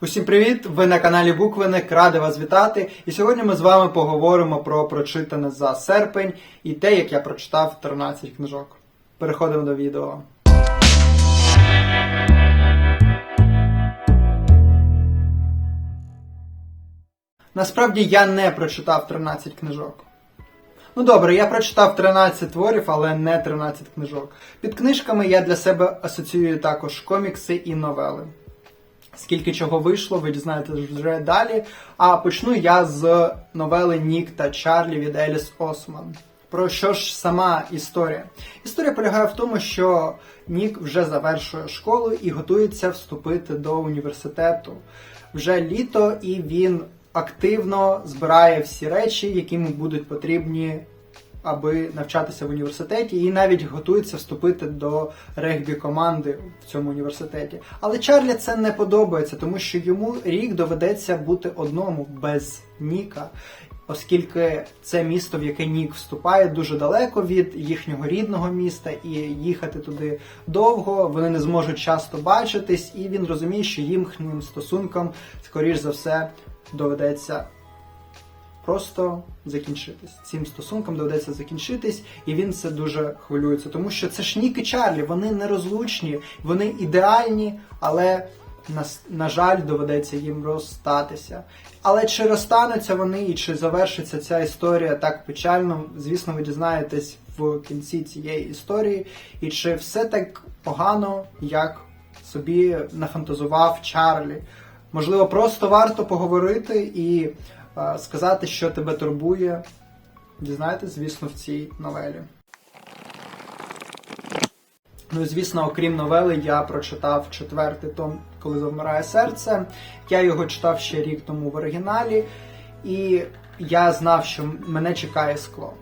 Усім привіт! Ви на каналі Буквиник, радий вас вітати. І сьогодні ми з вами поговоримо про прочитане за серпень і те, як я прочитав 13 книжок. Переходимо до відео. Насправді я не прочитав 13 книжок. Ну добре, я прочитав 13 творів, але не 13 книжок. Під книжками я для себе асоціюю також комікси і новели. Скільки чого вийшло, ви дізнаєтесь вже далі. А почну я з новели Нік та Чарлі від Еліс Осман. Про що ж сама історія? Історія полягає в тому, що Нік вже завершує школу і готується вступити до університету. Вже літо, і він активно збирає всі речі, які йому будуть потрібні аби навчатися в університеті, і навіть готується вступити до регбі команди в цьому університеті. Але Чарлі це не подобається, тому що йому рік доведеться бути одному без Ніка. Оскільки це місто, в яке Нік вступає, дуже далеко від їхнього рідного міста, і їхати туди довго, вони не зможуть часто бачитись, і він розуміє, що їхнім стосункам, скоріш за все, доведеться просто закінчитись. Цим стосункам доведеться закінчитись, і він це дуже хвилюється, тому що це ж Нік і Чарлі, вони нерозлучні, вони ідеальні, але на, на жаль, доведеться їм розстатися. Але чи розстануться вони і чи завершиться ця історія так печально, звісно, ви дізнаєтесь в кінці цієї історії, і чи все так погано, як собі нафантазував Чарлі. Можливо, просто варто поговорити і сказати, що тебе турбує. Дізнаєтесь, звісно, в цій новелі. Ну і звісно, окрім новели, я прочитав четвертий том, коли завмирає серце. Я його читав ще рік тому в оригіналі, і я знав, що мене чекає скло.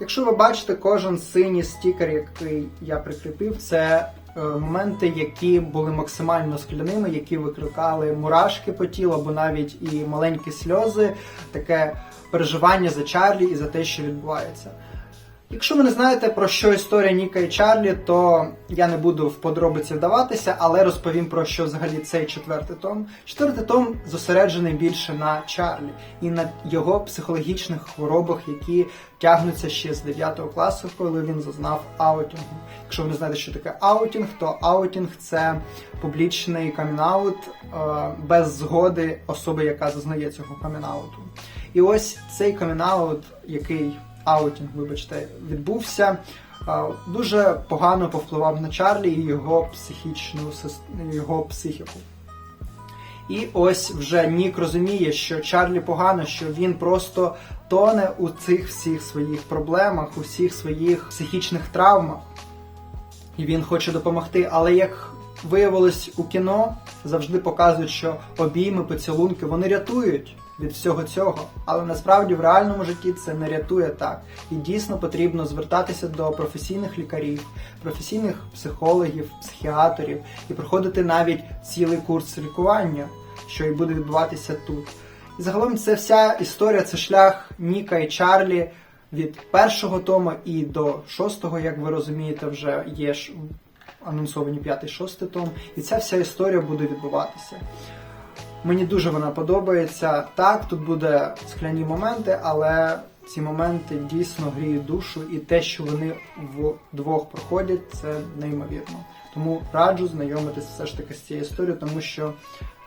Якщо ви бачите, кожен синій стікер, який я прикріпив, це моменти, які були максимально скляними, які викликали мурашки по тілу, або навіть і маленькі сльози, таке переживання за Чарлі і за те, що відбувається. Якщо ви не знаєте про що історія Ніка і Чарлі, то я не буду в подробиці вдаватися, але розповім про що взагалі цей четвертий том. Четвертий том зосереджений більше на Чарлі і на його психологічних хворобах, які тягнуться ще з 9 класу, коли він зазнав аутінгу. Якщо ви не знаєте, що таке аутінг, то аутінг це публічний камінаут е, без згоди особи, яка зазнає цього камінауту. І ось цей камінаут, який аутінг, вибачте, відбувся, дуже погано повпливав на Чарлі і його психічну його психіку. І ось вже Нік розуміє, що Чарлі погано, що він просто тоне у цих всіх своїх проблемах, у всіх своїх психічних травмах. І він хоче допомогти. Але як виявилось у кіно, завжди показують, що обійми, поцілунки вони рятують від всього цього. Але насправді в реальному житті це не рятує так. І дійсно потрібно звертатися до професійних лікарів, професійних психологів, психіатрів і проходити навіть цілий курс лікування, що і буде відбуватися тут. І загалом це вся історія, це шлях Ніка і Чарлі від першого тому і до шостого, як ви розумієте, вже є ж анонсовані п'ятий шостий том. І ця вся історія буде відбуватися. Мені дуже вона подобається. Так, тут буде скляні моменти, але ці моменти дійсно гріють душу, і те, що вони вдвох проходять, це неймовірно. Тому раджу знайомитись все ж таки з цією історією, тому що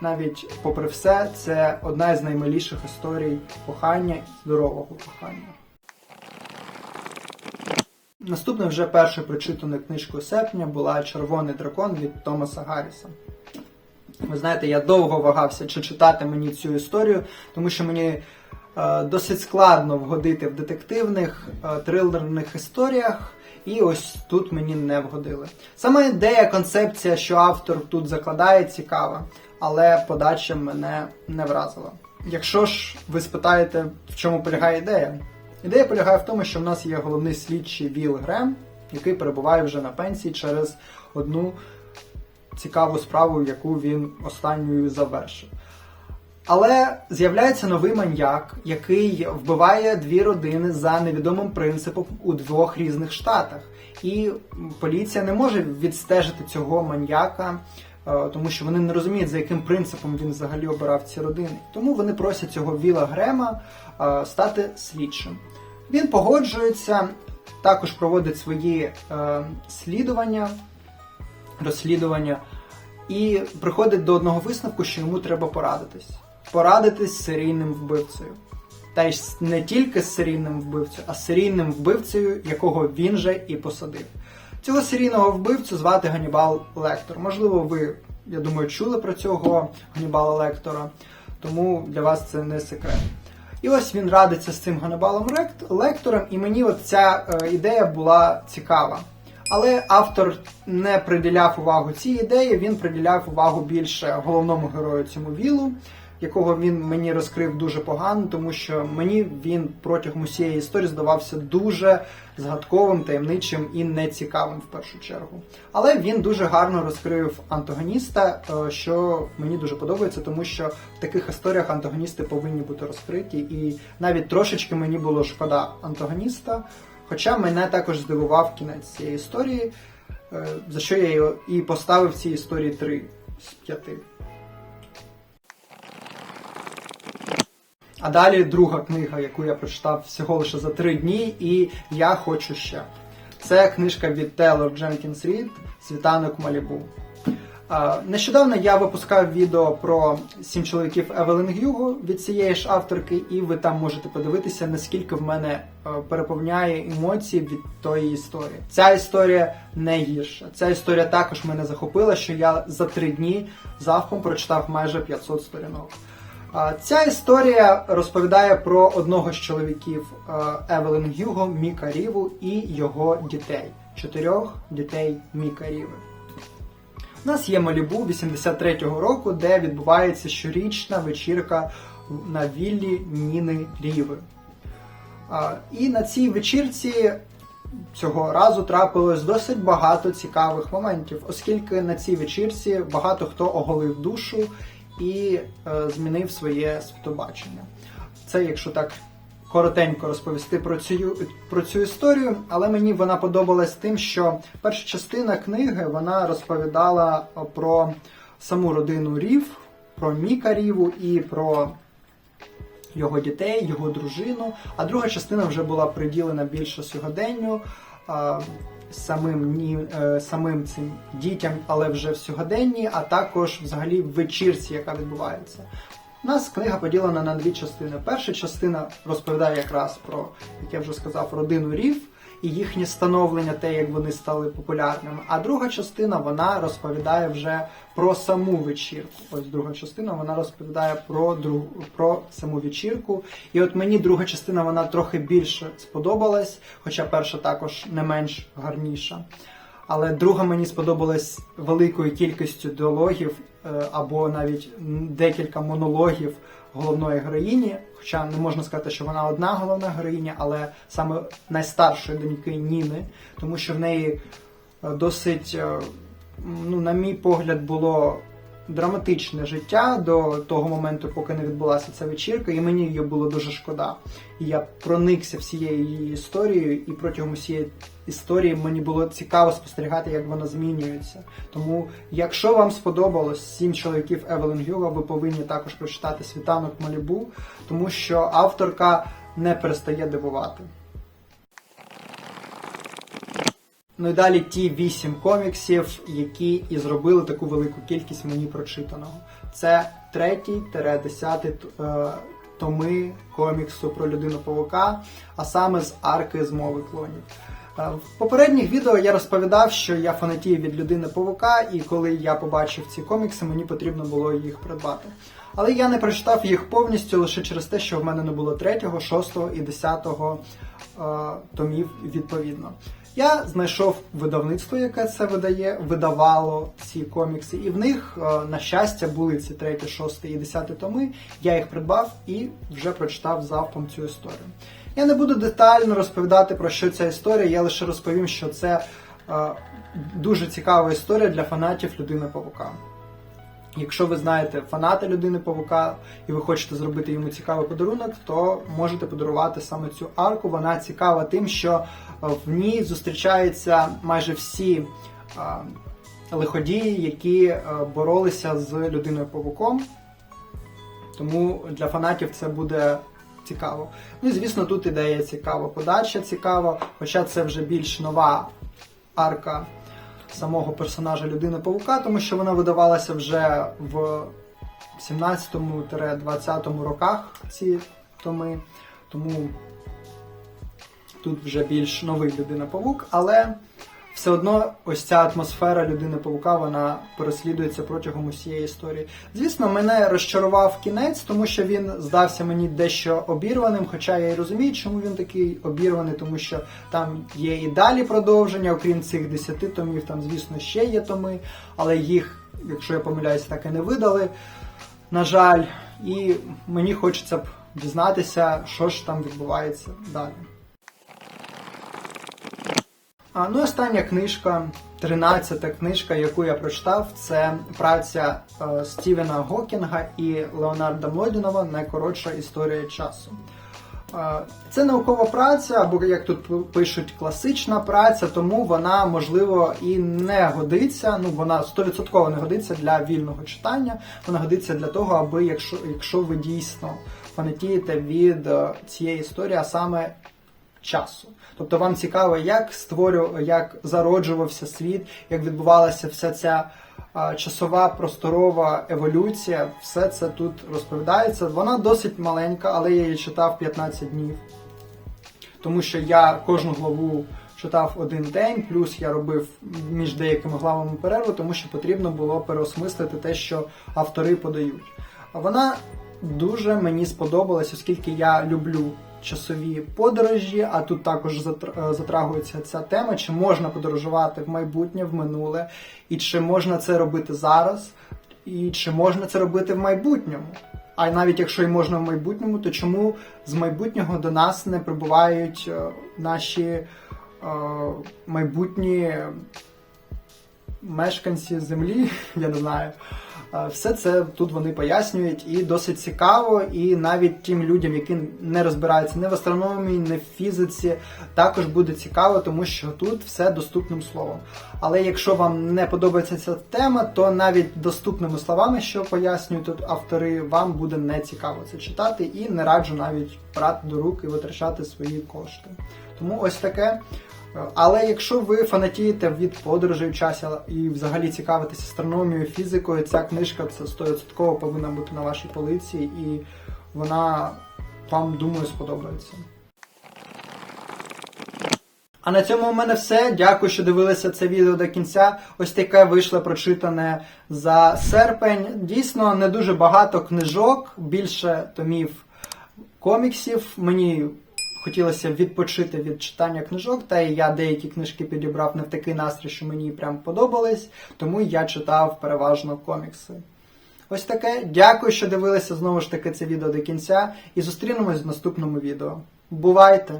навіть попри все, це одна із наймиліших історій кохання, і здорового кохання. Наступною вже першою прочитаною книжкою серпня була Червоний дракон від Томаса Гарріса. Ви знаєте, я довго вагався, чи читати мені цю історію, тому що мені е, досить складно вгодити в детективних е, трилерних історіях, і ось тут мені не вгодили. Сама ідея, концепція, що автор тут закладає, цікава, але подача мене не вразила. Якщо ж ви спитаєте, в чому полягає ідея? Ідея полягає в тому, що в нас є головний слідчий Віл Грем, який перебуває вже на пенсії через одну цікаву справу, яку він останньою завершив. Але з'являється новий маньяк, який вбиває дві родини за невідомим принципом у двох різних штатах. І поліція не може відстежити цього маньяка е, тому що вони не розуміють, за яким принципом він взагалі обирав ці родини. Тому вони просять цього Віла Грема е, стати слідчим. Він погоджується, також проводить свої е, слідування, розслідування і приходить до одного висновку, що йому треба порадитись. Порадитись з серійним вбивцею. Та й не тільки з серійним вбивцею, а з серійним вбивцею, якого він же і посадив. Цього серійного вбивцю звати Ганібал Лектор. Можливо, ви, я думаю, чули про цього Ганібала Лектора, тому для вас це не секрет. І ось він радиться з цим Ганнибалом Рект- Лектором, і мені от ця е, ідея була цікава. Але автор не приділяв увагу цій ідеї, він приділяв увагу більше головному герою цьому вілу, якого він мені розкрив дуже погано, тому що мені він протягом усієї історії здавався дуже згадковим, таємничим і нецікавим в першу чергу. Але він дуже гарно розкрив антагоніста, е, що мені дуже подобається, тому що в таких історіях антагоністи повинні бути розкриті, і навіть трошечки мені було шкода антагоніста. Хоча мене також здивував кінець цієї історії, е, за що я і поставив цій історії 3 з 5. А далі друга книга, яку я прочитав всього лише за три дні, і я хочу ще. Це книжка від Тейлор Дженкінс Рід Світанок Малібу. Нещодавно я випускав відео про сім чоловіків Евелін Гюго від цієї ж авторки, і ви там можете подивитися, наскільки в мене е, переповняє емоцій від тої історії. Ця історія не гірша. Ця історія також мене захопила, що я за три дні завком прочитав майже 500 сторінок. Ця історія розповідає про одного з чоловіків е, Евелін Гюго, Міка Ріву і його дітей. Чотирьох дітей Міка Ріви. У нас є Малібу 83-го року, де відбувається щорічна вечірка на віллі Ніни Ріви. І на цій вечірці цього разу трапилось досить багато цікавих моментів, оскільки на цій вечірці багато хто оголив душу і е, змінив своє світобачення. Це, якщо так коротенько розповісти про цю, про цю історію, але мені вона подобалась тим, що перша частина книги вона розповідала про саму родину Рів, про Міка Ріву і про його дітей, його дружину. А друга частина вже була приділена більше сьогоденню. Самим ні, е, самим цим дітям, але вже в сьогоденні, а також взагалі в вечірці, яка відбувається. У нас книга поділена на дві частини. Перша частина розповідає якраз про, як я вже сказав, родину Рів і їхнє становлення, те, як вони стали популярними. А друга частина вона розповідає вже про саму вечірку. Ось друга частина вона розповідає про друг, про саму вечірку. І от мені друга частина вона трохи більше сподобалась, хоча перша також не менш гарніша. Але друга мені сподобалась великою кількістю діалогів або навіть декілька монологів головної героїні. Хоча не можна сказати, що вона одна головна героїня, але саме найстаршої доньки Ніни, тому що в неї е, досить, е, ну, на мій погляд, було драматичне життя до того моменту, поки не відбулася ця вечірка, і мені її було дуже шкода. І я проникся всією її історією, і протягом усієї історії мені було цікаво спостерігати, як вона змінюється. Тому, якщо вам сподобалось сім чоловіків Евелін Гюго, ви повинні також прочитати світанок Малібу, тому що авторка не перестає дивувати. Ну і далі ті вісім коміксів, які і зробили таку велику кількість мені прочитаного. Це третій десятий е, томи коміксу про людину павука, а саме з арки змови клонів. Е, В попередніх відео я розповідав, що я фанатію від людини павука, і коли я побачив ці комікси, мені потрібно було їх придбати. Але я не прочитав їх повністю лише через те, що в мене не було третього, шостого і десятого е, томів відповідно. Я знайшов видавництво, яке це видає, видавало ці комікси, і в них, е, на щастя, були ці третій, шостий і десятий томи. Я їх придбав і вже прочитав завпом цю історію. Я не буду детально розповідати про що ця історія, я лише розповім, що це е, дуже цікава історія для фанатів людини павука. Якщо ви знаєте фаната людини павука і ви хочете зробити йому цікавий подарунок, то можете подарувати саме цю арку. Вона цікава тим, що е, в ній зустрічаються майже всі е, лиходії, які е, боролися з людиною павуком. Тому для фанатів це буде цікаво. Ну і звісно, тут ідея цікава, подача цікава, хоча це вже більш нова арка самого персонажа людини павука, тому що вона видавалася вже в 17-20 роках ці томи. Тому тут вже більш новий людина павук, але все одно ось ця атмосфера людини павука вона переслідується протягом усієї історії. Звісно, мене розчарував кінець, тому що він здався мені дещо обірваним. Хоча я і розумію, чому він такий обірваний, тому що там є і далі продовження, окрім цих 10 томів, там, звісно, ще є томи, але їх, якщо я помиляюсь, так і не видали. На жаль, і мені хочеться б дізнатися, що ж там відбувається далі. А, ну, і остання книжка, 13-та книжка, яку я прочитав, це праця е, Стівена Гокінга і Леонарда Млодінова Найкоротша історія часу. Е, Це наукова праця, або як тут пишуть, класична праця, тому вона, можливо, і не годиться. Ну, вона 100% не годиться для вільного читання. Вона годиться для того, аби якщо, якщо ви дійсно фанатієте від е, цієї історії, а саме часу. Тобто вам цікаво, як створював, як зароджувався світ, як відбувалася вся ця а, часова просторова еволюція. Все це тут розповідається. Вона досить маленька, але я її читав 15 днів. Тому що я кожну главу читав один день, плюс я робив між деякими главами перерву, тому що потрібно було переосмислити те, що автори подають. А вона дуже мені сподобалась, оскільки я люблю часові подорожі, а тут також е, затрагується ця тема, чи можна подорожувати в майбутнє, в минуле, і чи можна це робити зараз, і чи можна це робити в майбутньому. А навіть якщо і можна в майбутньому, то чому з майбутнього до нас не прибувають е, наші е, майбутні мешканці землі, я не знаю. Все це тут вони пояснюють і досить цікаво, і навіть тим людям, які не розбираються ні в астрономії, ні в фізиці, також буде цікаво, тому що тут все доступним словом. Але якщо вам не подобається ця тема, то навіть доступними словами, що пояснюють тут автори, вам буде не цікаво це читати і не раджу навіть брати до рук і витрачати свої кошти. Тому ось таке. Але якщо ви фанатієте від подорожей в часі і взагалі цікавитесь астрономією, фізикою, ця книжка це 100% повинна бути на вашій полиці, і вона вам, думаю, сподобається. А на цьому у мене все. Дякую, що дивилися це відео до кінця. Ось таке вийшло прочитане за серпень. Дійсно, не дуже багато книжок, більше томів коміксів. Мені хотілося відпочити від читання книжок, та і я деякі книжки підібрав не в такий настрій, що мені прям подобались, тому я читав переважно комікси. Ось таке. Дякую, що дивилися знову ж таки це відео до кінця, і зустрінемось в наступному відео. Бувайте!